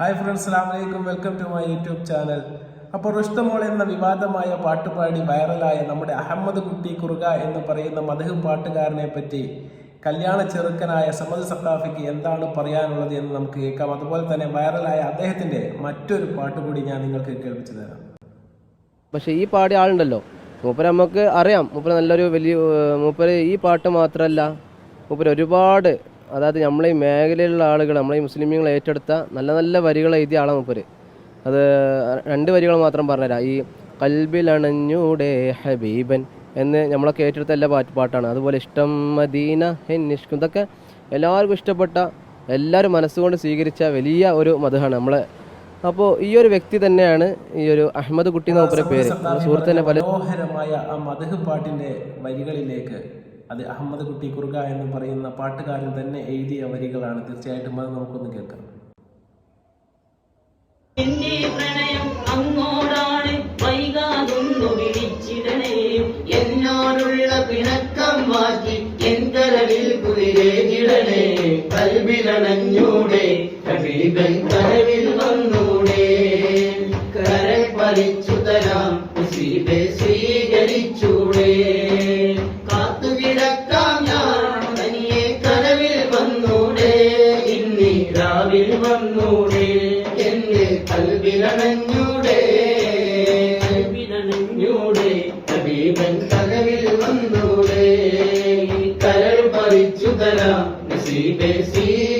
Hi friends അസ്സലാമലൈക്കും welcome to my YouTube channel അപ്പോൾ റുഷ്തമോൾ എന്ന വിവാദമായ പാട്ടുപാടി വൈറലായ നമ്മുടെ അഹമ്മദ് കുട്ടി കുറുക എന്ന് പറയുന്ന മധു പാട്ടുകാരനെ പറ്റി കല്യാണ ചെറുക്കനായ സമദ് സഖാഫിക്ക് എന്താണ് പറയാനുള്ളത് എന്ന് നമുക്ക് കേൾക്കാം. അതുപോലെ തന്നെ വൈറലായ അദ്ദേഹത്തിന്റെ മറ്റൊരു പാട്ട് കൂടി ഞാൻ നിങ്ങൾക്ക് കേൾപ്പിച്ചു തരാം. പക്ഷേ ഈ പാടി ആളുണ്ടല്ലോ. മൂപ്പര് നമുക്ക് അറിയാം. മൂപ്പര് നല്ലൊരു വലിയ മൂപ്പര് ഈ പാട്ട് മാത്രമല്ല മൂപ്പര് ഒരുപാട് അതായത് നമ്മളെ ഈ മേഖലയിലുള്ള ആളുകൾ നമ്മളെ ഈ മുസ്ലിമീങ്ങൾ ഏറ്റെടുത്ത നല്ല നല്ല വരികൾ എഴുതിയ ആളാണ് മൂപ്പര്. അത് രണ്ട് വരികൾ മാത്രം പറഞ്ഞുതരാം. ഈ കൽബിലണഞ്ഞൂടെ ഹബീബൻ എന്ന് നമ്മളൊക്കെ ഏറ്റെടുത്ത എല്ലാ പാട്ട് പാട്ടാണ്. അതുപോലെ ഇഷ്ടം മദീന ഹെന്നിഷ്കും ഇതൊക്കെ എല്ലാവർക്കും ഇഷ്ടപ്പെട്ട എല്ലാവരും മനസ്സുകൊണ്ട് സ്വീകരിച്ച വലിയ ഒരു മതമാണ് നമ്മളെ. അപ്പോൾ ഈ ഒരു വ്യക്തി തന്നെയാണ് ഈ ഒരു അഹമ്മദ് കുട്ടി മൂപ്പരെ പേര്. സുഹൃത്തിന്റെ പല മനോഹരമായ ആ മധു പാട്ടിന്റെ വരികളിലേക്ക് അത് അഹമ്മദ് കുട്ടി കുറുക എന്ന് പറയുന്ന പാട്ടുകാരൻ തന്നെ എഴുതിയ വരികളാണ്. തീർച്ചയായിട്ടും അത് നമുക്കൊന്ന് കേൾക്കാം. എന്റെ പ്രണയം അങ്ങോടാണ്. പിണക്കം മാറ്റി എൻ കരളിൽ കുളിരേകിടണേ കൽവിലണഞ്ഞൂടെ കബീബൻ രാവിൽ വന്നൂടെ എന്റെ കൽവിലണഞ്ഞൂടെ. കൽവിലണഞ്ഞൂടെ. ഹബീബൻ കനവിൽ വന്നൂടെ. കരൾ പറിച്ചു തരാം. നസീബേ സ്വീകരിച്ചൂടെ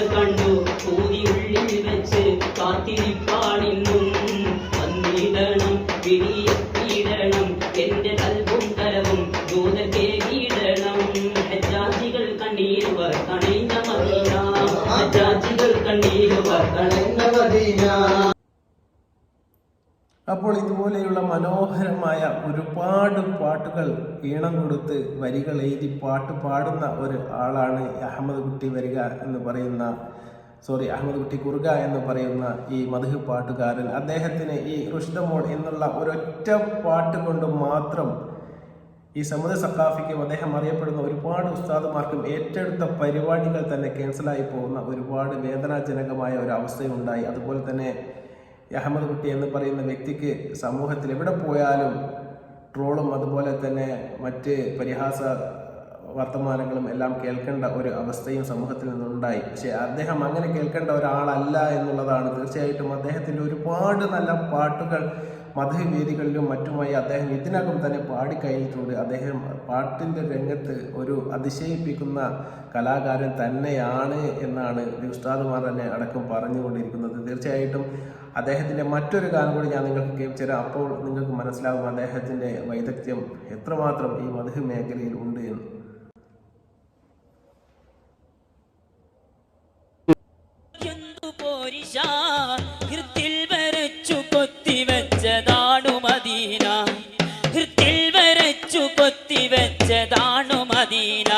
കണ്ടു. പൂതി ഉള്ളിൽ വെച്ച് കാത്തിരിപ്പാണിന്നും. വന്നിടണം വിരിയെത്തിയിടണം എന്റെ കൽവും തലവും ദൂതക്കേകിടണം ഹജ്ജാജികൾ കണ്ണീരുവർ കണൈഞ്ഞ മദീന. ഹജ്ജാജികൾ കണ്ണീരുവർ കണങ്ങ മദീന. അപ്പോൾ ഇതുപോലെയുള്ള മനോഹരമായ ഒരുപാട് പാട്ടുകൾ ഈണം കൊടുത്ത് വരികൾ എഴുതി പാട്ട് പാടുന്ന ഒരു ആളാണ് അഹമ്മദ് കുട്ടി വരിക എന്ന് പറയുന്ന സോറി അഹമ്മദ് കുട്ടി കുറുക എന്ന് പറയുന്ന ഈ മധു പാട്ടുകാരൻ. അദ്ദേഹത്തിന് ഈ റുഷ്ദമോൾ എന്നുള്ള ഒരൊറ്റ പാട്ട് കൊണ്ട് മാത്രം ഈ സമുദ്ര സഖാഫിക്കും അദ്ദേഹം അറിയപ്പെടുന്ന ഒരുപാട് ഉസ്താദുമാർക്കും ഏറ്റെടുത്ത പരിപാടികൾ തന്നെ ക്യാൻസലായി പോകുന്ന ഒരുപാട് വേദനാജനകമായ ഒരു അവസ്ഥയുണ്ടായി. അതുപോലെ തന്നെ അഹമ്മദ് കുട്ടി എന്ന് പറയുന്ന വ്യക്തിക്ക് സമൂഹത്തിൽ എവിടെ പോയാലും ട്രോളും അതുപോലെ തന്നെ മറ്റ് പരിഹാസ വർത്തമാനങ്ങളും എല്ലാം കേൾക്കേണ്ട ഒരു അവസ്ഥയും സമൂഹത്തിൽ നിന്നുണ്ടായി. പക്ഷേ അദ്ദേഹം അങ്ങനെ കേൾക്കേണ്ട ഒരാളല്ല എന്നുള്ളതാണ്. തീർച്ചയായിട്ടും അദ്ദേഹത്തിന്റെ ഒരുപാട് നല്ല പാട്ടുകൾ മധുവേദികളിലും മറ്റുമായി അദ്ദേഹം ഇതിനകം തന്നെ പാടിക്കഴിഞ്ഞിട്ടുണ്ട്. അദ്ദേഹം പാട്ടിന്റെ രംഗത്ത് ഒരു അതിശയിപ്പിക്കുന്ന കലാകാരൻ തന്നെയാണ് എന്നാണ് ഉസ്താദുമാർ തന്നെ അടക്കം പറഞ്ഞുകൊണ്ടിരിക്കുന്നത്. തീർച്ചയായിട്ടും അദ്ദേഹത്തിന്റെ മറ്റൊരു ഗാനം കൂടി ഞാൻ നിങ്ങൾക്ക് കേൾപ്പിച്ചു തരാം അപ്പോൾ നിങ്ങൾക്ക് മനസ്സിലാകും അദ്ദേഹത്തിന്റെ വൈദഗ്ധ്യം എത്രമാത്രം ഈ മധു മേഖലയിൽ ഉണ്ട് എന്ന്. കൊത്തിവെച്ചതാണു മദീന.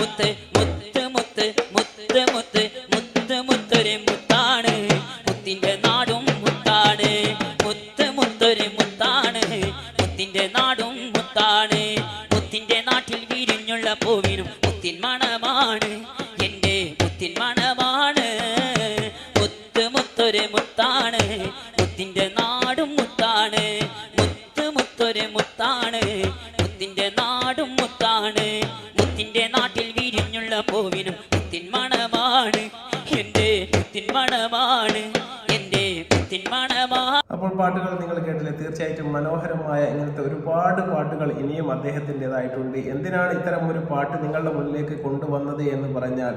മുത്ത് മുത്ത് മുത്ത് മുത്ത് മുത്ത് മുത്ത് മുത്തൊരു മുത്താണ്. മുത്തിന്റെ നാടും മുത്താണ്. മുത്ത് മുത്തൊരു മുത്താണ്. മുത്തിന്റെ നാടും മുത്താണ്. മുത്തിന്റെ നാട്ടിൽ വിരിഞ്ഞുള്ള പൂവിനും മുത്തിൻ മണമാണ്. എന്റെ മുത്തിൻ മണമാണ്. മുത്ത് മുത്തൊരു മുത്താണ്. മുത്തിന്റെ നാടും മുത്താണ്. മുത്ത് മുത്തൊരു മുത്താണ്. മുത്തിന്റെ നാടും മുത്താണ്. മുത്തിന്റെ നാട്ടിൽ വിരിഞ്ഞുള്ള പൂവിനും മുത്തിൻ മണമാണ്. എന്റെ മുത്തിൻ മണമാണ്. എന്റെ മുത്തിൻ മണമാണ്. അപ്പോൾ പാട്ടുകൾ നിങ്ങൾ കേട്ടില്ലേ? തീർച്ചയായിട്ടും മനോഹരമായ ഇങ്ങനത്തെ ഒരുപാട് പാട്ടുകൾ ഇനിയും അദ്ദേഹത്തിന്റെതായിട്ടുണ്ട്. എന്തിനാണ് ഇത്തരം ഒരു പാട്ട് നിങ്ങളുടെ മുന്നിലേക്ക് കൊണ്ടുവന്നത് എന്ന് പറഞ്ഞാൽ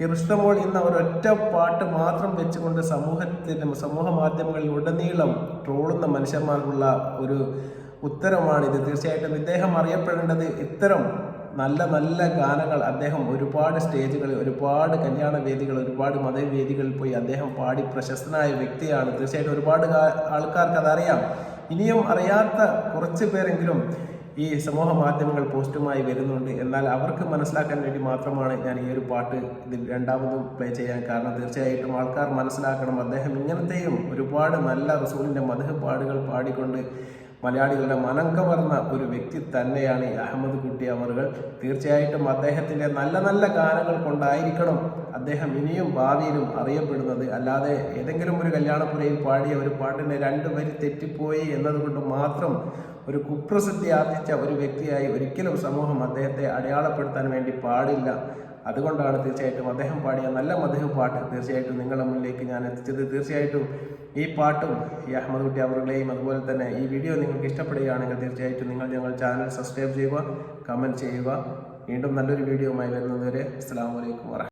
ഈ റുഷ്ടമോൾ ഇന്ന് ഒരൊറ്റ പാട്ട് മാത്രം വെച്ചുകൊണ്ട് സമൂഹത്തിന്റെ സമൂഹ മാധ്യമങ്ങളിൽ ഉടനീളം ട്രോളുന്ന മനുഷ്യന്മാർക്കുള്ള ഒരു ഉത്തരമാണ് ഇത്. തീർച്ചയായിട്ടും ഇദ്ദേഹം അറിയപ്പെടേണ്ടത് ഇത്തരം നല്ല നല്ല ഗാനങ്ങൾ അദ്ദേഹം ഒരുപാട് സ്റ്റേജുകളിൽ ഒരുപാട് കല്യാണ വേദികൾ ഒരുപാട് മതവേദികളിൽ പോയി അദ്ദേഹം പാടി പ്രശസ്തനായ വ്യക്തിയാണ്. തീർച്ചയായിട്ടും ഒരുപാട് ആൾക്കാർക്ക് അതറിയാം. ഇനിയും അറിയാത്ത കുറച്ച് പേരെങ്കിലും ഈ സമൂഹ മാധ്യമങ്ങൾ പോസ്റ്റുമായി വരുന്നുണ്ട്. എന്നാൽ അവർക്ക് മനസ്സിലാക്കാൻ വേണ്ടി മാത്രമാണ് ഞാൻ ഈ ഒരു പാട്ട് ഇതിൽ രണ്ടാമതും പ്ലേ ചെയ്യാൻ കാരണം തീർച്ചയായിട്ടും ആൾക്കാർ മനസ്സിലാക്കണം. അദ്ദേഹം ഇങ്ങനത്തെയും ഒരുപാട് നല്ല റസൂലിന്റെ മധുഹ പാടുകൾ പാടിക്കൊണ്ട് മലയാളികളുടെ മനം കവർന്ന ഒരു വ്യക്തി തന്നെയാണ് ഈ അഹമ്മദ് കുട്ടി അവറുകൾ തീർച്ചയായിട്ടും അദ്ദേഹത്തിന്റെ നല്ല നല്ല ഗാനങ്ങൾ കൊണ്ടായിരിക്കണം അദ്ദേഹം ഇനിയും ഭാവിയിലും അറിയപ്പെടുന്നത്. അല്ലാതെ ഏതെങ്കിലും ഒരു കല്യാണപ്പുരയിൽ പാടിയ ഒരു പാട്ടിനെ രണ്ട് വരി തെറ്റിപ്പോയി എന്നതുകൊണ്ട് മാത്രം ഒരു കുപ്രസിദ്ധി ആർജിച്ച ഒരു വ്യക്തിയായി ഒരിക്കലും സമൂഹം അദ്ദേഹത്തെ അടയാളപ്പെടുത്താൻ വേണ്ടി പാടില്ല. അതുകൊണ്ടാണ് തീർച്ചയായിട്ടും അദ്ദേഹം പാടിയ നല്ല മധുഹ പാട്ട് തീർച്ചയായിട്ടും നിങ്ങളുടെ മുന്നിലേക്ക് ഞാൻ എത്തിച്ചത്. തീർച്ചയായിട്ടും ഈ പാട്ടും ഈ അഹമ്മദ് കുട്ടി അവരുടെയും അതുപോലെ തന്നെ ഈ വീഡിയോ നിങ്ങൾക്ക് ഇഷ്ടപ്പെടുകയാണെങ്കിൽ തീർച്ചയായിട്ടും നിങ്ങൾ ഞങ്ങൾ ചാനൽ സബ്സ്ക്രൈബ് ചെയ്യുക കമന്റ് ചെയ്യുക. വീണ്ടും നല്ലൊരു വീഡിയോയുമായി വരുന്നതുവരെ അസ്സാം വലൈക്കും വറഹ